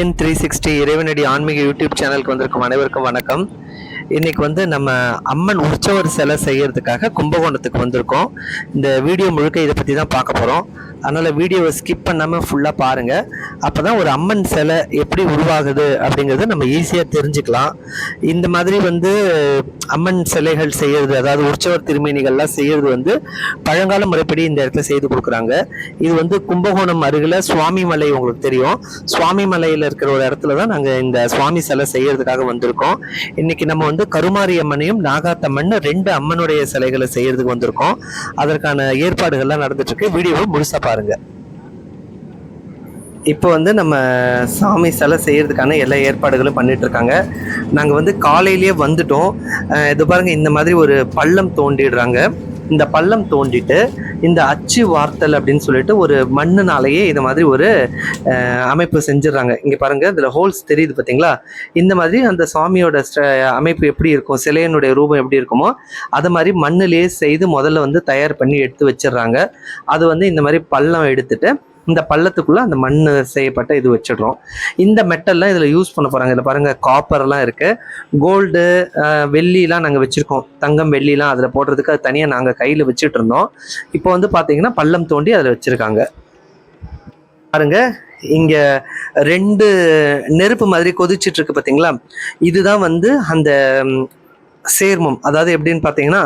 என் three sixty இறைவனடி ஆன்மீக YouTube சேனலுக்கு வந்திருக்கும் அனைவருக்கும் வணக்கம். இன்றைக்கி வந்து நம்ம அம்மன் உற்சவர் சிலை செய்கிறதுக்காக கும்பகோணத்துக்கு வந்திருக்கோம். இந்த வீடியோ முழுக்க இதை பற்றி தான் பார்க்க போகிறோம் அதனால் வீடியோவை ஸ்கிப் பண்ணாமல் ஃபுல்லாக பாருங்கள் அப்போ தான் ஒரு அம்மன் சிலை எப்படி உருவாகுது அப்படிங்கிறத நம்ம ஈஸியாக தெரிஞ்சுக்கலாம். இந்த மாதிரி வந்து அம்மன் சிலைகள் செய்கிறது அதாவது உற்சவர் திருமேனிகள்லாம் செய்கிறது வந்து பழங்கால முறைப்படி இந்த இடத்துல செய்து கொடுக்குறாங்க. இது வந்து கும்பகோணம் அருகில் சுவாமி மலை உங்களுக்கு தெரியும். சுவாமி மலையில் இருக்கிற ஒரு இடத்துல தான் நாங்கள் இந்த சுவாமி சிலை செய்கிறதுக்காக வந்திருக்கோம். இன்னைக்கு நம்ம வந்து கருமாரி அம்மனையும் நாகாத்தம்மன் ரெண்டு அம்மனுடைய சிலைகளை செய்கிறதுக்கு வந்திருக்கோம். அதற்கான ஏற்பாடுகள்லாம் நடந்துட்டுருக்கு வீடியோவை முழுசா பாருங்க. இப்போ வந்து நம்ம சாமி சிலை செய்யறதுக்கான எல்லா ஏற்பாடுகளும் பண்ணிட்டு இருக்காங்க. நாங்கள் வந்து காலையிலேயே வந்துட்டோம். இது பாருங்க இந்த மாதிரி ஒரு பள்ளம் தோண்டிடுறாங்க. இந்த பள்ளம் தோண்டிட்டு இந்த அச்சு வார்த்தல் அப்படின்னு சொல்லிட்டு ஒரு மண்ணுனாலேயே இது மாதிரி ஒரு அமைப்பு செஞ்சிடறாங்க. இங்கே பாருங்க இதில் ஹோல்ஸ் தெரியுது பார்த்தீங்களா இந்த மாதிரி அந்த சுவாமியோட ஸ்ட- அமைப்பு எப்படி இருக்கும்? சிலையனுடைய ரூபம் எப்படி இருக்குமோ அதை மாதிரி மண்ணிலேயே செய்து முதல்ல வந்து தயார் பண்ணி எடுத்து வச்சிடுறாங்க. அது வந்து இந்த மாதிரி பள்ளம் எடுத்துட்டு இந்த பள்ளத்துக்குள்ள அந்த மண் செய்யப்பட்ட இது வச்சிடுறோம். இந்த மெட்டல்லாம் இதில் யூஸ் பண்ண போகிறாங்க இதில் பாருங்கள் காப்பர்லாம் இருக்குது கோல்டு வெள்ளிலாம் நாங்கள் வச்சுருக்கோம். தங்கம் வெள்ளிலாம் அதில் போடுறதுக்கு அது தனியாக நாங்கள் கையில் வச்சுட்டு இருந்தோம். இப்போ வந்து பார்த்தீங்கன்னா பள்ளம் தோண்டி அதில் வச்சுருக்காங்க. பாருங்க இங்க ரெண்டு நெருப்பு மாதிரி கொதிச்சுட்டு இருக்கு பாத்தீங்களா? இதுதான் வந்து அந்த சேர்மம். அதாவது எப்படின்னு பார்த்தீங்கன்னா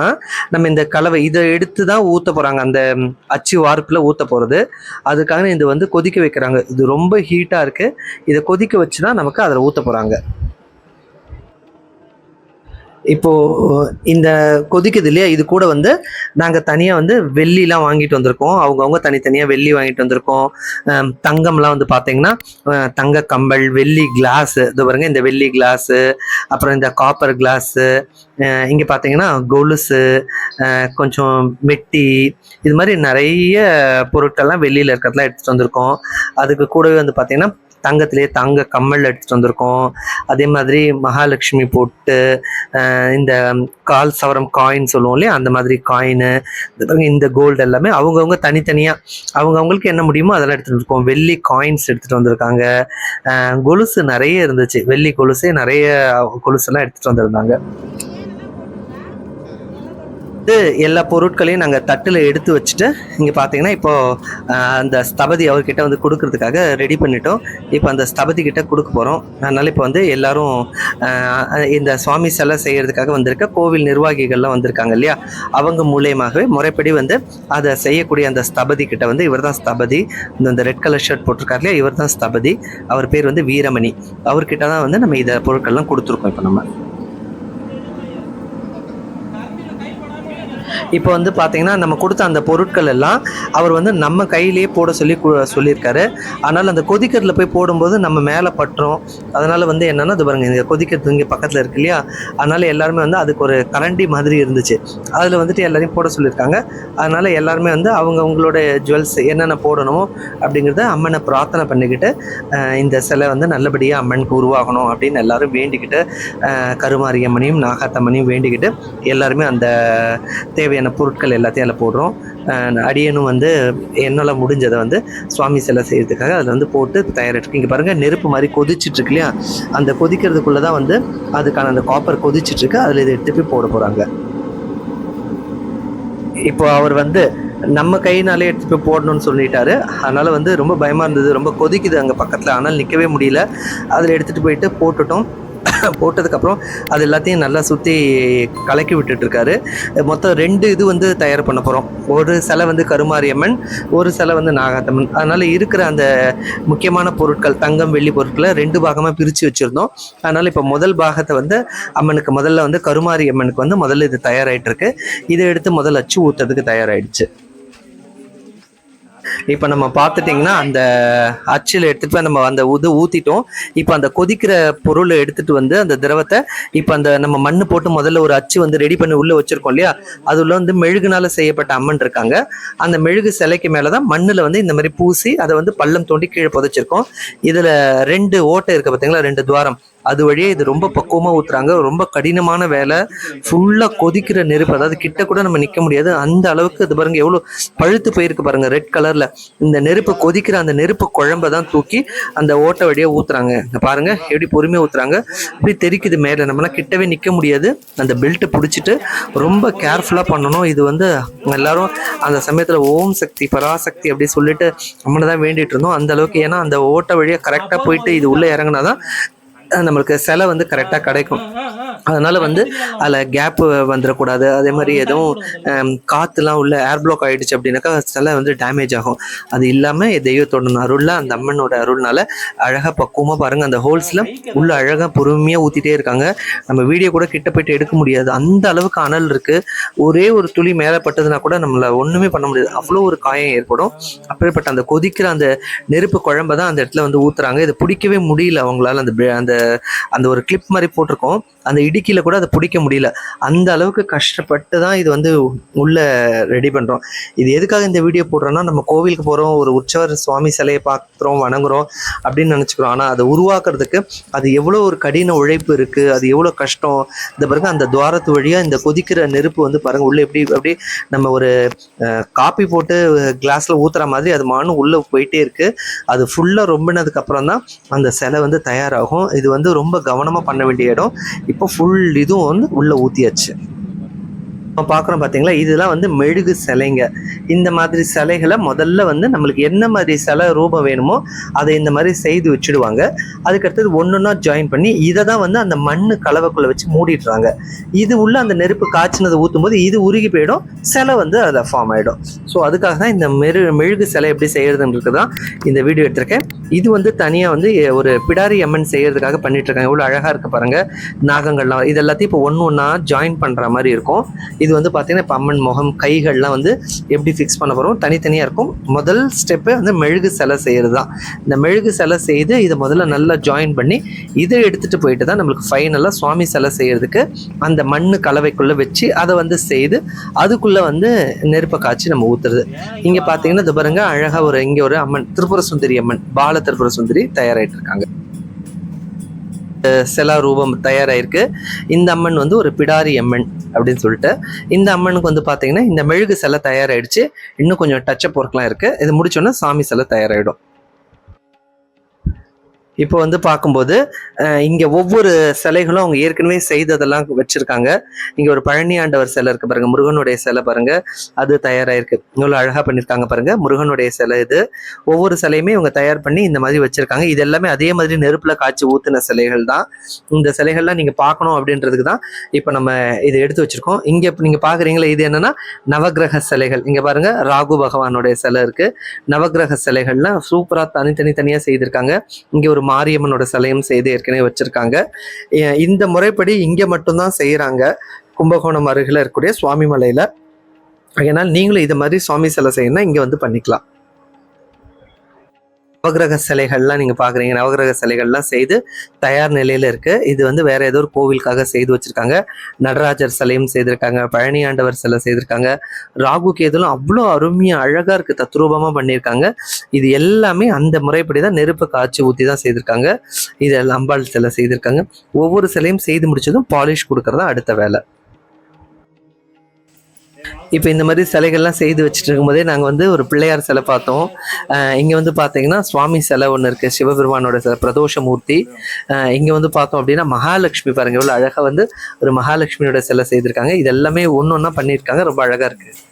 நம்ம இந்த கலவை இதை எடுத்து தான் ஊற்ற போகிறாங்க அந்த அச்சு வார்ப்பில் ஊற்ற போகிறது அதுக்காக இது வந்து கொதிக்க வைக்கிறாங்க. இது ரொம்ப ஹீட்டாக இருக்குது இதை கொதிக்க வச்சு தான் நமக்கு அதில் ஊற்ற போகிறாங்க இப்போது இந்த கொதிக்குது இல்லையா? இது கூட வந்து நாங்கள் தனியாக வந்து வெள்ளிலாம் வாங்கிட்டு வந்திருக்கோம். அவங்கவுங்க தனித்தனியாக வெள்ளி வாங்கிட்டு வந்திருக்கோம். தங்கம்லாம் வந்து பார்த்தீங்கன்னா தங்க கம்பல் வெள்ளி கிளாஸு இது பாருங்க இந்த வெள்ளி கிளாஸு அப்புறம் இந்த காப்பர் கிளாஸு இங்கே பார்த்தீங்கன்னா கொலுசு கொஞ்சம் மெட்டி இது மாதிரி நிறைய பொருட்கள்லாம் வெளியில் இருக்கிறதுலாம் எடுத்துகிட்டு வந்திருக்கோம். அதுக்கு கூடவே வந்து பார்த்தீங்கன்னா தங்கத்திலேயே தங்க கம்மல் எடுத்துட்டு வந்திருக்கோம். அதே மாதிரி மகாலட்சுமி பொட்டு இந்த கால் சவரம் காயின் சொல்லுவோம் இல்லையா? அந்த மாதிரி காயின் இந்த கோல்டு எல்லாமே அவங்கவுங்க தனித்தனியாக அவங்கவுங்களுக்கு என்ன முடியுமோ அதெல்லாம் எடுத்துகிட்டு இருக்கோம் வெள்ளி காயின்ஸ் எடுத்துகிட்டு வந்திருக்காங்க. கொலுசு நிறைய இருந்துச்சு. வெள்ளி கொலுசே நிறைய கொலுசெல்லாம் எடுத்துகிட்டு வந்திருந்தாங்க. வந்து எல்லா பொருட்களையும் நாங்கள் தட்டில் எடுத்து வச்சுட்டு இங்கே பார்த்தீங்கன்னா இப்போ அந்த ஸ்தபதி அவர்கிட்ட வந்து கொடுக்கறதுக்காக ரெடி பண்ணிட்டோம். இப்போ அந்த ஸ்தபதி கிட்ட கொடுக்க போகிறோம் அதனால இப்போ வந்து எல்லாரும் இந்த சுவாமி சிலை செய்கிறதுக்காக வந்திருக்க கோவில் நிர்வாகிகள்லாம் வந்திருக்காங்க இல்லையா? அவங்க மூலியமாகவே முறைப்படி வந்து அதை செய்யக்கூடிய அந்த ஸ்தபதி கிட்ட வந்து இவர் தான் ஸ்தபதி. இந்த இந்த ரெட் கலர் ஷர்ட் போட்டிருக்காரு இல்லையா? இவர் தான் ஸ்தபதி. அவர் பேர் வந்து வீரமணி. அவர்கிட்ட தான் வந்து நம்ம இதை பொருட்கள்லாம் கொடுத்துருக்கோம் இப்போ நம்ம. இப்போ வந்து பார்த்தீங்கன்னா நம்ம கொடுத்த அந்த பொருட்கள் எல்லாம் அவர் வந்து நம்ம கையிலேயே போட சொல்லி கு- சொல்லியிருக்காரு. அதனால் அந்த கொதிக்கிறதுல போய் போடும்போது நம்ம மேலே பட்டுரும் அதனால் வந்து என்னென்னா இது பாருங்கள் இங்கே கொதிக்கிறது இங்கே பக்கத்தில் இருக்கு இல்லையா? அதனால் எல்லாருமே வந்து அதுக்கு ஒரு கரண்டி மாதிரி இருந்துச்சு. அதில் வந்துட்டு எல்லாரையும் போட சொல்லியிருக்காங்க. அதனால் எல்லாருமே வந்து அவங்க அவங்களோட ஜுவல்ஸ் என்னென்ன போடணுமோ அப்படிங்கிறத அம்மனை பிரார்த்தனை பண்ணிக்கிட்டு இந்த சிலை வந்து நல்லபடியாக அம்மனுக்கு உருவாகணும் அப்படின்னு எல்லாரும் வேண்டிக்கிட்டு கருமாரியம்மனையும் நாகாத்தம்மனையும் வேண்டிக்கிட்டு எல்லாருமே அந்த தேவையான பொருட்கள் எல்லாத்தையும் அதில் போடுறோம். அடியனும் வந்து என்னால் முடிஞ்சதை வந்து சுவாமி சிலை செய்கிறதுக்காக அதில் வந்து போட்டு தயாரிட்டு இங்கே பாருங்கள் நெருப்பு மாதிரி கொதிச்சிட்டு இல்லையா? அந்த கொதிக்கிறதுக்குள்ளே தான் வந்து அதுக்கான அந்த காப்பர் கொதிச்சுட்ருக்கு அதில் இதை எடுத்து போய் போட போகிறாங்க இப்போ அவர் வந்து நம்ம கையினாலே எடுத்து போய் போடணும்னு சொல்லிட்டாரு. அதனால் வந்து ரொம்ப பயமாக இருந்தது ரொம்ப கொதிக்குது அங்கே பக்கத்தில். ஆனால் நிற்கவே முடியல. அதில் எடுத்துகிட்டு போயிட்டு போட்டுட்டோம். போட்டதுக்கப்புறம் அது எல்லாத்தையும் நல்லா சுற்றி கலக்கி விட்டுட்ருக்காரு. மொத்தம் ரெண்டு இது வந்து தயார் பண்ண போகிறோம் ஒரு சிலை வந்து கருமாரியம்மன் ஒரு சிலை வந்து நாகாத்தம்மன். அதனால் இருக்கிற அந்த முக்கியமான பொருட்கள் தங்கம் வெள்ளி பொருட்களை ரெண்டு பாகமாக பிரித்து வச்சுருந்தோம். அதனால் இப்போ முதல் பாகத்தை வந்து அம்மனுக்கு முதல்ல வந்து கருமாரி அம்மனுக்கு வந்து முதல்ல இது தயாராகிட்டு இருக்கு இதை எடுத்து முதல் அச்சு ஊற்றுறதுக்கு தயாராயிடுச்சு. இப்போ நம்ம பார்த்துட்டிங்கன்னா அந்த அச்சில் எடுத்துட்டு போய் நம்ம அந்த இது ஊற்றிட்டோம் இப்போ அந்த கொதிக்கிற பொருளை எடுத்துட்டு வந்து அந்த திரவத்தை இப்போ அந்த நம்ம மண்ணு போட்டு முதல்ல ஒரு அச்சு வந்து ரெடி பண்ணி உள்ள வச்சிருக்கோம் இல்லையா? அது உள்ள வந்து மெழுகுனால செய்யப்பட்ட அம்மன் இருக்காங்க. அந்த மெழுகு சிலைக்கு மேலே தான் மண்ணில் வந்து இந்த மாதிரி பூசி அதை வந்து பள்ளம் தோண்டி கீழே புதைச்சிருக்கோம். இதில் ரெண்டு ஓட்டை இருக்குது பார்த்தீங்களா ரெண்டு துவாரம். அது வழியே இது ரொம்ப பக்குவமாக ஊற்றுறாங்க ரொம்ப கடினமான வேலை. ஃபுல்லாக கொதிக்கிற நெருப்பு. அதாவது கிட்ட கூட நம்ம நிற்க முடியாது. அந்த அளவுக்கு இது பாருங்க எவ்வளோ பழுத்து போயிருக்கு பாருங்க ரெட் கலரில் இந்த நெருப்பு கொதிக்கிற அந்த நெருப்பு குழம்ப தான் தூக்கி அந்த ஓட்டை வழியாக ஊற்றுறாங்க பாருங்க எப்படி பொறுமையாக ஊற்றுறாங்க இப்படி தெரிக்குது மேலே. நம்மளாம் கிட்டவே நிற்க முடியாது. அந்த பெல்ட்டை பிடிச்சிட்டு ரொம்ப கேர்ஃபுல்லாக பண்ணணும். இது வந்து எல்லாரும் அந்த சமயத்தில் ஓம் சக்தி பராசக்தி அப்படி சொல்லிட்டு நம்மளை தான் வேண்டிட்டு இருந்தோம். அந்த அளவுக்கு ஏன்னா அந்த ஓட்டை வழியாக கரெக்டாக போயிட்டு இது உள்ளே இறங்கினா தான் நம்மளுக்கு சிலை வந்து கரெக்டாக கிடைக்கும். அதனால வந்து அதில் கேப் வந்துடக்கூடாது அதே மாதிரி எதுவும் காத்துலாம் உள்ள ஏர் பிளாக் ஆயிடுச்சு அப்படின்னாக்கா சிலை வந்து டேமேஜ் ஆகும். அது இல்லாமல் தெய்வத்தோட அருள்ல அந்த அம்மனோட அருள்னால அழகாக பக்குவமாக பாருங்க. அந்த ஹோல்ஸில் உள்ள அழகாக பொறுமையாக ஊற்றிட்டே இருக்காங்க. நம்ம வீடியோ கூட கிட்ட போயிட்டு எடுக்க முடியாது. அந்த அளவுக்கு அனல் இருக்கு. ஒரே ஒரு துளி மேலே பட்டதுன்னா கூட நம்மள ஒன்றுமே பண்ண முடியாது. அவ்வளோ ஒரு காயம் ஏற்படும். அப்படிப்பட்ட அந்த கொதிக்கிற அந்த நெருப்பு குழம்ப தான் அந்த இடத்துல வந்து ஊத்துறாங்க. இதை பிடிக்கவே முடியல அவங்களால. அந்த அந்த அந்த ஒரு கிளிப் மாதிரி போட்டிருக்கோம். அந்த இடுக்கியில் கூட அதை பிடிக்க முடியல. அந்த அளவுக்கு கஷ்டப்பட்டு தான் இது வந்து உள்ளே ரெடி பண்ணுறோம் இது எதுக்காக இந்த வீடியோ போடுறோன்னா நம்ம கோவிலுக்கு போகிறோம் ஒரு உற்சவர் சுவாமி சிலையை பார்க்குறோம் வணங்குறோம் அப்படின்னு நினச்சிக்கிறோம். ஆனால் அதை உருவாக்குறதுக்கு அது எவ்வளோ ஒரு கடின உழைப்பு இருக்குது அது எவ்வளோ கஷ்டம். இந்த பாருங்க அந்த துவாரத்து வழியாக இந்த கொதிக்கிற நெருப்பு வந்து பாருங்கள் உள்ளே எப்படி அப்படி நம்ம ஒரு காப்பி போட்டு கிளாஸில் ஊற்றுற மாதிரி அது மானும் உள்ளே போயிட்டே இருக்கு. அது ஃபுல்லாக ரொம்பினதுக்கப்புறம் தான் அந்த சிலை வந்து தயாராகும். இது வந்து ரொம்ப கவனமாக பண்ண வேண்டிய இடம். இப்போ ஃபுல் இதுவும் வந்து உள்ள ஊத்தியாச்சு நம்ம பார்க்குறோம் பார்த்தீங்களா? இதெல்லாம் வந்து மெழுகு சிலைங்க. இந்த மாதிரி சிலைகளை முதல்ல வந்து நம்மளுக்கு என்ன மாதிரி சிலை ரூபம் வேணுமோ அதை இந்த மாதிரி செய்து வச்சுடுவாங்க. அதுக்கடுத்தது ஒன்றொன்னா ஜாயின் பண்ணி இதை தான் வந்து அந்த மண் கலவைக்குள்ளே வச்சு மூடிடுறாங்க. இது உள்ள அந்த நெருப்பு காய்ச்சினதை ஊற்றும் போது இது உருகி போயிடும். சிலை வந்து அதை ஃபார்ம் ஆகிடும் ஸோ அதுக்காக தான் இந்த மெரு மெழுகு சிலை எப்படி செய்கிறதுன்றது தான் இந்த வீடியோ எடுத்திருக்கேன். இது வந்து தனியாக வந்து ஒரு பிடாரி அம்மன் செய்கிறதுக்காக பண்ணிட்டு இருக்காங்க. இவ்வளோ அழகாக இருக்குது பாருங்க. நாகங்கள்லாம் இது எல்லாத்தையும் இப்போ ஒன்று ஒன்றா ஜாயின் பண்ணுற மாதிரி இருக்கும். இது வந்து பார்த்தீங்கன்னா இப்போ அம்மன் முகம் கைகள்லாம் வந்து எப்படி ஃபிக்ஸ் பண்ண போகிறோம் தனித்தனியாக இருக்கும். முதல் ஸ்டெப்பு வந்து மெழுகு சிலை செய்கிறது தான் இந்த மெழுகு சிலை செய்து இதை முதல்ல நல்லா ஜாயின் பண்ணி இதை எடுத்துகிட்டு போயிட்டு தான் நம்மளுக்கு ஃபைனலாக சுவாமி சிலை செய்கிறதுக்கு அந்த மண் கலவைக்குள்ளே வச்சு அதை வந்து செய்து அதுக்குள்ளே வந்து நெருப்பை காய்ச்சி நம்ம ஊற்றுறது இங்கே பார்த்தீங்கன்னா இது பாருங்க அழகாக ஒரு இங்கே ஒரு அம்மன் திருப்புர சுந்தரி அம்மன் பால திருப்புர சுந்தரி தயாராகிட்டு இருக்காங்க. சிலா ரூபம் தயாராகிருக்கு இந்த அம்மன் வந்து ஒரு பிடாரி அம்மன் அப்படின்னு சொல்லிட்டு இந்த அம்மனுக்கு வந்து பார்த்தீங்கன்னா இந்த மெழுகு சிலை தயாராயிடுச்சு. இன்னும் கொஞ்சம் டச்சப் ஒர்க்லாம் இருக்குது இது முடிச்சோன்னா சாமி சிலை தயாராகிடும் இப்போ வந்து பார்க்கும்போது இங்கே ஒவ்வொரு சிலைகளும் அவங்க ஏற்கனவே செய்ததெல்லாம் வச்சுருக்காங்க. இங்கே ஒரு பழனி ஆண்டவர் சிலை இருக்குது பாருங்க முருகனுடைய சிலை பாருங்கள் அது தயாராகிருக்கு இவ்வளோ அழகாக பண்ணியிருக்காங்க பாருங்கள் முருகனுடைய சிலை இது. ஒவ்வொரு சிலையுமே இவங்க தயார் பண்ணி இந்த மாதிரி வச்சுருக்காங்க. இது எல்லாமே அதே மாதிரி நெருப்பில் காய்ச்சி ஊற்றின சிலைகள் தான். இந்த சிலைகள்லாம் நீங்கள் பார்க்கணும் அப்படின்றதுக்கு தான் இப்போ நம்ம இதை எடுத்து வச்சுருக்கோம். இங்கே இப்போ நீங்கள் பார்க்குறீங்களா இது என்னென்னா நவக்கிரக சிலைகள். இங்கே பாருங்க ராகு பகவானுடைய சிலை இருக்குது நவக்கிரக சிலைகள்லாம் சூப்பராக தனித்தனி தனியாக செய்திருக்காங்க. இங்கே ஒரு மாரியம்மனோட சிலையும் செய்து ஏற்கனவே வச்சிருக்காங்க. இந்த முறைப்படி இங்க மட்டும்தான் செய்யறாங்க கும்பகோணம் அருகில் இருக்கக்கூடிய சுவாமி மலையில. அதனால் நீங்களும் இது மாதிரி சுவாமி சிலை செய்யணும்னா இங்க வந்து பண்ணிக்கலாம். நவகிரக சிலைகள்லாம் நீங்கள் பார்க்குறீங்க நவகிரக சிலைகள்லாம் செய்து தயார் நிலையில இருக்குது இது வந்து வேற ஏதோ ஒரு கோவிலுக்காக செய்து வச்சிருக்காங்க. நடராஜர் சிலையும் செய்திருக்காங்க. பழனி ஆண்டவர் சிலை செய்திருக்காங்க. ராகு கேதுலாம் அவ்வளோ அருமையாக அழகாக இருக்குது தத்ரூபமாக பண்ணியிருக்காங்க. இது எல்லாமே அந்த முறைப்படி தான் நெருப்பு காய்ச்சி ஊற்றி தான் செய்திருக்காங்க. இது அம்பாள் சிலை செய்திருக்காங்க. ஒவ்வொரு சிலையும் செய்து முடிச்சதும் பாலிஷ் கொடுக்குறதா அடுத்த வேலை. இப்போ இந்த மாதிரி சிலைகள்லாம் செய்து வச்சுட்டு இருக்கும்போதே நாங்கள் வந்து ஒரு பிள்ளையார் சிலை பார்த்தோம். இங்கே வந்து பார்த்தீங்கன்னா சுவாமி சிலை ஒன்று இருக்குது சிவபெருமானோட சிலை பிரதோஷ மூர்த்தி. இங்கே வந்து பார்த்தோம் அப்படின்னா மகாலட்சுமி பாருங்க இவ்வளோ அழகாக வந்து ஒரு மகாலட்சுமியோட சிலை செய்திருக்காங்க. இது எல்லாமே ஒன்று ஒன்றா பண்ணியிருக்காங்க ரொம்ப அழகாக இருக்குது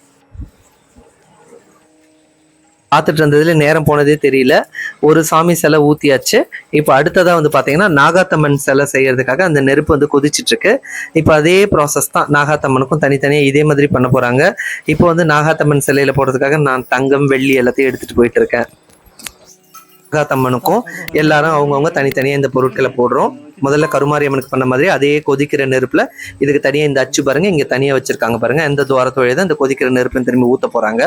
பார்த்துட்டு இருந்ததுல நேரம் போனதே தெரியல. ஒரு சாமி சிலை ஊத்தியாச்சு. இப்போ அடுத்ததா வந்து பார்த்தீங்கன்னா நாகாத்தம்மன் சிலை செய்யறதுக்காக அந்த நெருப்பு வந்து கொதிச்சிட்டு இருக்கு இப்போ அதே ப்ராசஸ் தான் நாகாத்தம்மனுக்கும் தனித்தனியாக இதே மாதிரி பண்ண போறாங்க. இப்போ வந்து நாகாத்தம்மன் சிலையில போடுறதுக்காக நான் தங்கம் வெள்ளி எல்லாத்தையும் எடுத்துட்டு போயிட்டு இருக்கேன். நாகாத்தம்மனுக்கும் எல்லாரும் அவங்கவுங்க தனித்தனியாக இந்த பொருட்களை போடுறோம். முதல்ல கருமாரியம்மனுக்கு பண்ண மாதிரி அதே கொதிக்கிற நெருப்புல இதுக்கு தனியாக இந்த அச்சு பாருங்க இங்க தனியாக வச்சிருக்காங்க பாருங்க. எந்த துவாரத்து தான் இந்த கொதிக்கிற நெருப்புன்னு திரும்பி ஊத்த போறாங்க.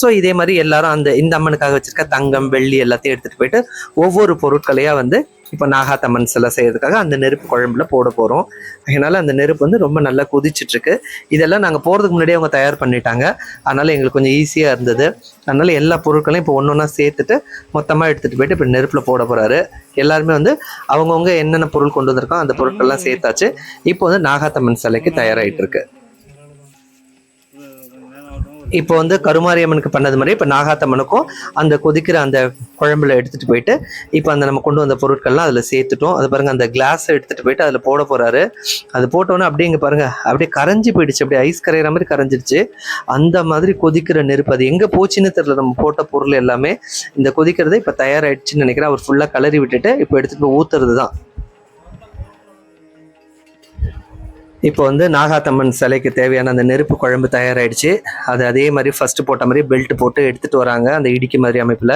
ஸோ இதே மாதிரி எல்லாரும் அந்த இந்த அம்மனுக்காக வச்சிருக்க தங்கம் வெள்ளி எல்லாத்தையும் எடுத்துட்டு போயிட்டு ஒவ்வொரு பொருட்களையா வந்து இப்போ நாகாத்தம்மன் சிலை செய்யறதுக்காக அந்த நெருப்பு குழம்புல போட போறோம். அதனால அந்த நெருப்பு வந்து ரொம்ப நல்லா கொதிச்சிட்டு இருக்கு இதெல்லாம் நாங்கள் போறதுக்கு முன்னாடியே அவங்க தயார் பண்ணிட்டாங்க. அதனால எங்களுக்கு கொஞ்சம் ஈஸியா இருந்தது. அதனால எல்லா பொருட்களையும் இப்போ ஒன்று ஒன்றா சேர்த்துட்டு மொத்தமாக எடுத்துட்டு போயிட்டு இப்போ நெருப்புல போட போறாரு. எல்லாருமே வந்து அவங்கவுங்க என்னென்ன பொருள் கொண்டு வந்திருக்கோம் அந்த பொருட்கள்லாம் சேர்த்தாச்சு. இப்போ வந்து நாகாத்தம்மன் சிலைக்கு தயாராகிட்டு இருக்கு இப்போ வந்து கருமாரியம்மனுக்கு பண்ணது மாதிரி இப்போ நாகாத்தம்மனுக்கும் அந்த கொதிக்கிற அந்த குழம்புல எடுத்துட்டு போயிட்டு இப்போ அந்த நம்ம கொண்டு வந்த பொருட்கள்லாம் அதில் சேர்த்துட்டோம். அது பாருங்க அந்த கிளாஸ் எடுத்துட்டு போயிட்டு அதில் போட போறாரு. அது போட்டோன்னே அப்படியே இங்கே பாருங்க அப்படியே கரைஞ்சி போயிடுச்சு. அப்படியே ஐஸ் கரையிற மாதிரி கரைஞ்சிடுச்சு அந்த மாதிரி கொதிக்கிற நெருப்பு அது எங்கே போச்சுன்னு தெரியல. நம்ம போட்ட பொருள் எல்லாமே இந்த கொதிக்கிறது இப்போ தயாராயிடுச்சுன்னு நினைக்கிறேன். அவர் ஃபுல்லாக கலரி விட்டுட்டு இப்போ எடுத்துட்டு போய் ஊத்துறது தான் இப்போ வந்து நாகாத்தம்மன் சிலைக்கு தேவையான அந்த நெருப்பு குழம்பு தயாராகிடுச்சு அது அதே மாதிரி ஃபர்ஸ்ட் போட்ட மாதிரி பெல்ட் போட்டு எடுத்துட்டு வராங்க அந்த இடிக்கு மாதிரி அமைப்பில்.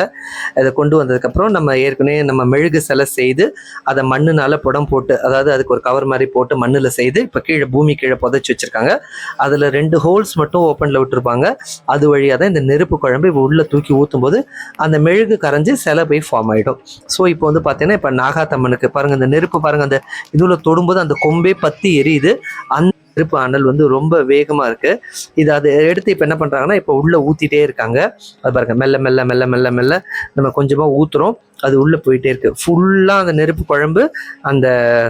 அதை கொண்டு வந்ததுக்கப்புறம் நம்ம ஏற்கனவே நம்ம மெழுகு சிலை செய்து அதை மண்ணுனால புடம் போட்டு அதாவது அதுக்கு ஒரு கவர் மாதிரி போட்டு மண்ணில் செய்து இப்போ கீழே பூமி கீழே புதைச்சி வச்சுருக்காங்க. அதில் ரெண்டு ஹோல்ஸ் மட்டும் ஓப்பனில் விட்டுருப்பாங்க. அது வழியாக தான் இந்த நெருப்பு குழம்பு இப்போ உள்ளே தூக்கி ஊற்றும் போது அந்த மெழுகு கரைஞ்சி சிலை போய் ஃபார்ம் ஆகிடும் ஸோ இப்போ வந்து பார்த்தீங்கன்னா இப்போ நாகாத்தம்மனுக்கு பாருங்கள் அந்த நெருப்பு பாருங்கள் அந்த இதில் தொடும்போது அந்த கொம்பே பத்தி எரியுது. அந்த நெருப்பு அனல் வந்து ரொம்ப வேகமா இருக்கு. இது அதை எடுத்து இப்போ என்ன பண்றாங்கன்னா இப்போ உள்ளே ஊற்றிட்டே இருக்காங்க. அது பாருங்க மெல்ல மெல்ல மெல்ல மெல்ல மெல்ல நம்ம கொஞ்சமாக ஊத்துறோம். அது உள்ளே போயிட்டே இருக்கு. ஃபுல்லாக அந்த நெருப்பு குழம்பு அந்த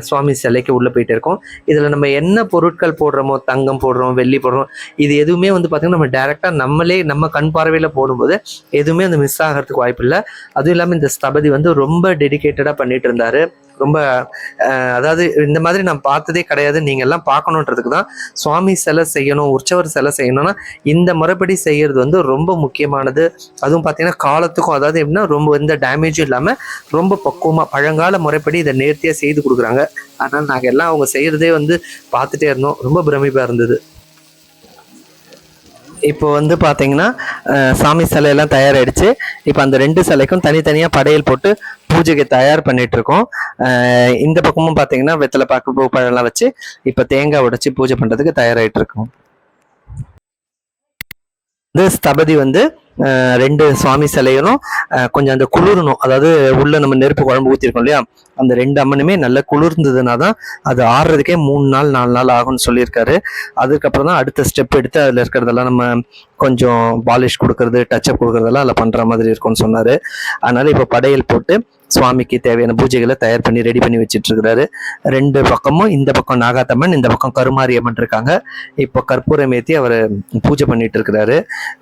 சுவாமி சிலைக்கு உள்ளே போயிட்டே இருக்கும். இதுல நம்ம என்ன பொருட்கள் போடுறோமோ தங்கம் போடுறோம் வெள்ளி போடுறோம் இது எதுவுமே வந்து பார்த்திங்கன்னா நம்ம டேரெக்டாக நம்மளே நம்ம கண் பார்வையில் போடும்போது எதுவுமே அந்த மிஸ் ஆகிறதுக்கு வாய்ப்பு இல்லை அதுவும் இல்லாமல் இந்த ஸ்தபதி வந்து ரொம்ப டெடிக்கேட்டடாக பண்ணிட்டு இருந்தார். ரொம்ப அதாவது இந்த மாதிரி நான் பார்த்ததே கிடையாது. நீங்கள் எல்லாம் பார்க்கணுன்றதுக்கு தான் சுவாமி சிலை செய்யணும் உற்சவர் சிலை செய்யணும்னா இந்த முறைப்படி செய்கிறது வந்து ரொம்ப முக்கியமானது. அதுவும் பார்த்தீங்கன்னா காலத்துக்கும் அதாவது எப்படின்னா ரொம்ப எந்த டேமேஜும் இல்லாமல் ரொம்ப பக்குவமாக பழங்கால முறைப்படி இதை நேர்த்தியாக செய்து கொடுக்குறாங்க. அதனால் நாங்கள் எல்லாம் அவங்க செய்கிறதே வந்து பார்த்துட்டே இருந்தோம். ரொம்ப பிரமிப்பாக இருந்தது. இப்போ வந்து பார்த்தீங்கன்னா சாமி சிலையெல்லாம் தயாராகிடுச்சு இப்போ அந்த ரெண்டு சிலைக்கும் தனித்தனியாக படையல் போட்டு பூஜைக்கு தயார் பண்ணிட்டு இருக்கோம் இந்த பக்கமும் பார்த்தீங்கன்னா வெத்தலை பாக்கு பூ பழம்லாம் வச்சு இப்போ தேங்காய் உடைச்சி பூஜை பண்ணுறதுக்கு தயாராகிட்டு இருக்கோம் இந்த ஸ்தபதி வந்து ரெண்டு சுவாமி சிலைகளும் கொஞ்சம் அந்த குளிரணும். அதாவது உள்ள நம்ம நெருப்பு குழம்பு ஊற்றிருக்கோம் இல்லையா? அந்த ரெண்டு அம்மனுமே நல்லா குளிர்ந்ததுனா தான் அது ஆடுறதுக்கே மூணு நாள் நாலு நாள் ஆகும்னு சொல்லியிருக்காரு. அதுக்கப்புறம் தான் அடுத்த ஸ்டெப் எடுத்து அதில் இருக்கிறதெல்லாம் நம்ம கொஞ்சம் பாலிஷ் கொடுக்கறது டச்சப் கொடுக்கறதெல்லாம் அதில் பண்ணுற மாதிரி இருக்கும்னு சொன்னார். அதனால இப்போ படையல் போட்டு சுவாமிக்கு தேவையான பூஜைகளை தயார் பண்ணி ரெடி பண்ணி வச்சுட்டு இருக்கிறாரு ரெண்டு பக்கமும் இந்த பக்கம் நாகாத்தம்மன் இந்த பக்கம் கருமாரியம்மன் இருக்காங்க. இப்போ கற்பூரம் ஏற்றி அவர் பூஜை பண்ணிட்டு இருக்கிறாரு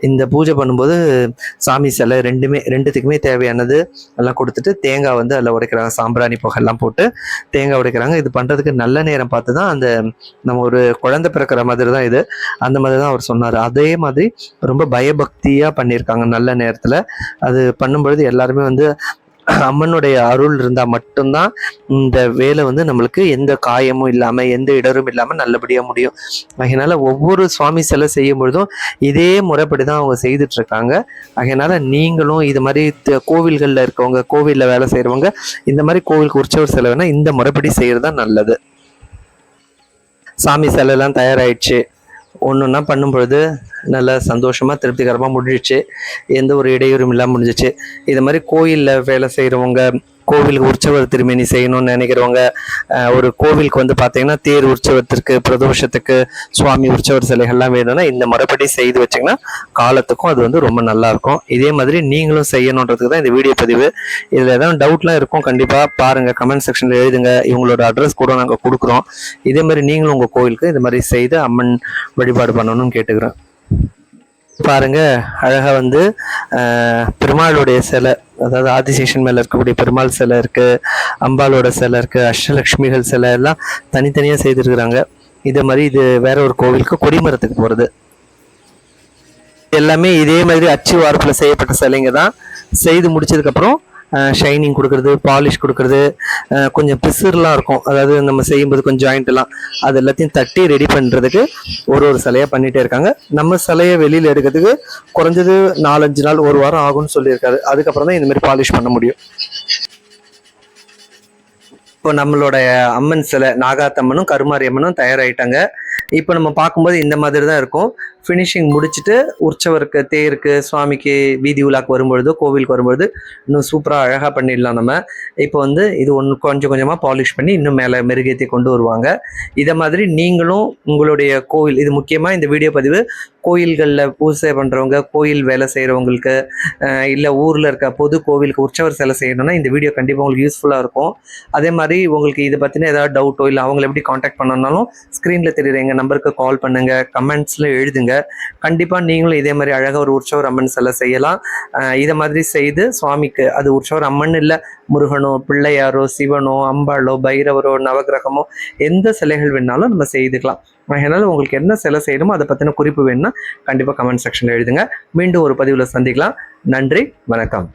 இந்த பூஜை பண்ணும்போது சாமி சிலை ரெண்டுமே ரெண்டுத்துக்குமே தேவையானது எல்லாம் கொடுத்துட்டு தேங்காய் வந்து அதில் உடைக்கிறாங்க. சாம்பிராணி புகையெல்லாம் போட்டு தேங்காய் உடைக்கிறாங்க. இது பண்ணுறதுக்கு நல்ல நேரம் பார்த்து தான் அந்த நம்ம ஒரு குழந்தை பிறக்கிற மாதிரி தான் இது. அந்த மாதிரி தான் அவர் சொன்னார். அதே மாதிரி ரொம்ப பயபக்தியாக பண்ணியிருக்காங்க நல்ல நேரத்தில். அது பண்ணும்பொழுது எல்லாருமே வந்து அம்மனுடைய அருள் இருந்தால் மட்டும்தான் இந்த வேலை வந்து நம்மளுக்கு எந்த காயமும் இல்லாமல் எந்த இடரும் இல்லாமல் நல்லபடியாக முடியும். அதனால் ஒவ்வொரு சுவாமி சிலை செய்யும் பொழுதும் இதே முறைப்படி தான் அவங்க செய்துட்ருக்காங்க அதனால் நீங்களும் இது மாதிரி கோவில்களில் இருக்கவங்க கோவிலில் வேலை செய்கிறவங்க இந்த மாதிரி கோவிலுக்கு உற்சவர் செலவுனா இந்த முறைப்படி செய்கிறது தான் நல்லது. சாமி சிலைலாம் தயாராகிடுச்சு ஒன்று ஒன்றா பண்ணும் பொழுது நல்ல சந்தோஷமாக திருப்திகரமாக முடிஞ்சிச்சு எந்த ஒரு இடையூறும் இல்லாமல் முடிஞ்சிச்சு. இது மாதிரி கோயிலில் வேலை செய்கிறவங்க கோவிலுக்கு உற்சவர் திருமணி செய்யணும்னு நினைக்கிறவங்க ஒரு கோவிலுக்கு வந்து பார்த்தீங்கன்னா தேர் உற்சவத்திற்கு பிரதோஷத்துக்கு சுவாமி உற்சவர் சிலைகள்லாம் வேணும்னா இந்த முறைப்படி செய்து வச்சிங்கன்னா காலத்துக்கும் அது வந்து ரொம்ப நல்லாயிருக்கும். இதே மாதிரி நீங்களும் செய்யணுன்றதுக்கு தான் இந்த வீடியோ பதிவு. இதில் ஏதாவது டவுட்லாம் இருக்கும் கண்டிப்பாக பாருங்கள் கமெண்ட் செக்ஷனில் எழுதுங்க. இவங்களோட அட்ரஸ் கூட நாங்கள் கொடுக்குறோம். இதே மாதிரி நீங்களும் உங்கள் கோவிலுக்கு இது மாதிரி செய்து அம்மன் வழிபாடு பண்ணணும்னு கேட்டுக்கிறேன். பாருங்க அழகா வந்து பெருமாளுடைய சிலை அதாவது ஆதிசேஷன் மேல இருக்கக்கூடிய பெருமாள் சிலை இருக்கு அம்பாளோட சிலை இருக்கு அஷ்டலக்ஷ்மிகள் சிலை எல்லாம் தனித்தனியா செய்திருக்கிறாங்க. இதே மாதிரி இது வேற ஒரு கோவிலுக்கு கொடிமரத்துக்கு போறது. எல்லாமே இதே மாதிரி அச்சு வார்ப்பில் செய்யப்பட்ட சிலைங்க தான். செய்து முடிச்சதுக்கப்புறம் ஷைனிங் கொடுக்கறது பாலிஷ் கொடுக்கறது அஹ், கொஞ்சம் பிசுர்லாம் இருக்கும். அதாவது நம்ம செய்யும்போது கொஞ்சம் ஜாயிண்ட் எல்லாம் அது எல்லாத்தையும் தட்டி ரெடி பண்றதுக்கு ஒரு ஒரு சிலையா பண்ணிகிட்டே இருக்காங்க. நம்ம சிலையை வெளியில எடுக்கிறதுக்கு குறைஞ்சது நாலஞ்சு நாள் ஒரு வாரம் ஆகும்னு சொல்லியிருக்காரு. அதுக்கப்புறம் தான் இந்த மாதிரி பாலிஷ் பண்ண முடியும். இப்போ நம்மளோட அம்மன் சிலை நாகாத்தம்மனும் கருமாரியம்மனும் தயாராகிட்டாங்க இப்போ நம்ம பார்க்கும்போது இந்த மாதிரி தான் இருக்கும். ஃபினிஷிங் முடிச்சுட்டு உற்சவருக்கு தேருக்கு சுவாமிக்கு வீதி உலாக்கு வரும்பொழுது கோவிலுக்கு வரும்பொழுது இன்னும் சூப்பராக அழகாக பண்ணிடலாம் நம்ம. இப்போ வந்து இது ஒன்று கொஞ்சம் கொஞ்சமாக பாலிஷ் பண்ணி இன்னும் மேலே மெருகேற்றி கொண்டு வருவாங்க. இதை மாதிரி நீங்களும் உங்களுடைய கோவில் இது முக்கியமாக இந்த வீடியோ பதிவு கோயில்களில் பூஜை பண்ணுறவங்க கோயில் வேலை செய்கிறவங்களுக்கு இல்லை ஊரில் இருக்க பொது கோவிலுக்கு உற்சவர் சிலை செய்யணும்னா இந்த வீடியோ கண்டிப்பாக உங்களுக்கு யூஸ்ஃபுல்லாக இருக்கும். அதே மாதிரி உங்களுக்கு இதை பற்றின ஏதாவது டவுட்டோ இல்லை அவங்கள எப்படி காண்டாக்ட் பண்ணணும்னாலும் ஸ்க்ரீனில் தெரியுற எங்கள் நம்பருக்கு கால் பண்ணுங்கள் கமெண்ட்ஸில் எழுதுங்க. செய்யுங்க கண்டிப்பாக நீங்களும் இதே மாதிரி அழகாக ஒரு உற்சவர் அம்மன் சிலை செய்யலாம். இதை மாதிரி செய்து சுவாமிக்கு அது உற்சவர் அம்மன் இல்லை முருகனோ பிள்ளையாரோ சிவனோ அம்பாளோ பைரவரோ நவகிரகமோ எந்த சிலைகள் வேணாலும் நம்ம செய்துக்கலாம். அதனால் உங்களுக்கு என்ன சிலை செய்யணுமோ அதை பற்றின குறிப்பு வேணும்னா கண்டிப்பாக கமெண்ட் செக்ஷனில் எழுதுங்க. மீண்டும் ஒரு பதிவில் சந்திக்கலாம். நன்றி வணக்கம்.